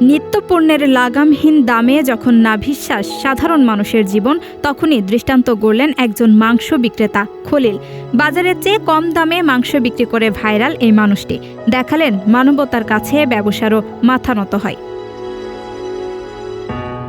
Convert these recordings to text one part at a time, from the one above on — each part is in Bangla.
নিত্যপণ্যের লাগামহীন দামে যখন নাভিশ্বাস সাধারণ মানুষের জীবন, তখনই দৃষ্টান্ত গড়লেন একজন মাংস বিক্রেতা, খলিল। বাজারের চেয়ে কম দামে মাংস বিক্রি করে ভাইরাল এই মানুষটি। দেখালেন মানবতার কাছে ব্যবসারও মাথা নত হয়।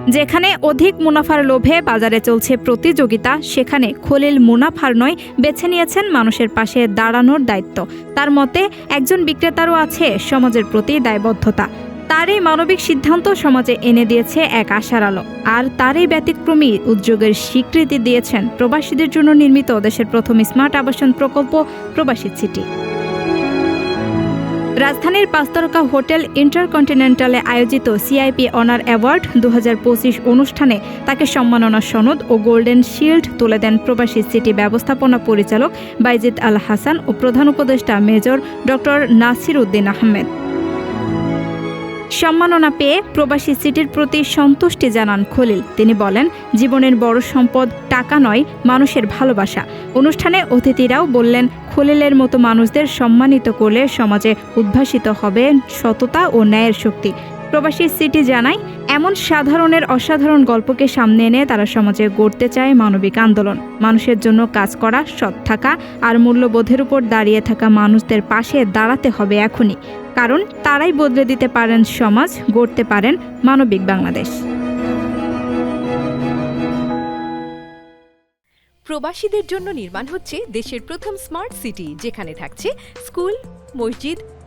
যেখানে অধিক মুনাফার লোভে বাজারে চলছে প্রতিযোগিতা, সেখানে খলিল মুনাফার নয়, বেছে নিয়েছেন মানুষের পাশে দাঁড়ানোর দায়িত্ব। তার মতে, একজন বিক্রেতারও আছে সমাজের প্রতি দায়বদ্ধতা। তার এই মানবিক সিদ্ধান্ত সমাজে এনে দিয়েছে এক আশার আলো। আর তার এই ব্যতিক্রমী উদ্যোগের স্বীকৃতি দিয়েছেন প্রবাসীদের জন্য নির্মিত দেশের প্রথম স্মার্ট আবাসন প্রকল্প প্রবাসী সিটি। রাজধানীর পাঁচতারকা হোটেল ইন্টারকন্টিনেন্টালে আয়োজিত সিআইপি অনার অ্যাওয়ার্ড দু হাজার পঁচিশ অনুষ্ঠানে তাকে সম্মাননা সনদ ও গোল্ডেন শিল্ড তুলে দেন প্রবাসী সিটি ব্যবস্থাপনা পরিচালক বাইজিদ আল হাসান ও প্রধান উপদেষ্টা মেজর ডক্টর নাসির উদ্দিন আহমেদ। সম্মাননা পেয়ে প্রবাসী সিটির প্রতি সন্তুষ্টি জানান খলিল। তিনি বলেন, জীবনের বড় সম্পদ টাকা নয়, মানুষের ভালোবাসা। অনুষ্ঠানে অতিথিরাও বললেন, খলিলের মতো মানুষদের সম্মানিত করলে সমাজে উদ্ভাসিত হবে সততা ও ন্যায়ের শক্তি। প্রবাসী সিটি জানায়, এমন সাধারণের অসাধারণ গল্পকে সামনে এনে তারা সমাজে গড়তে চায় মানবিক আন্দোলন। মানুষের জন্য কাজ করা, সৎ থাকা আর মূল্যবোধের উপর দাঁড়িয়ে থাকা মানুষদের পাশে দাঁড়াতে হবে এখনই, কারণ তারাই বদলে দিতে পারেন সমাজ, গড়তে পারেন মানবিক বাংলাদেশ। প্রবাসীদের জন্য নির্মাণ হচ্ছে দেশের প্রথম স্মার্ট সিটি যেখানে থাকছে স্কুল মসজিদ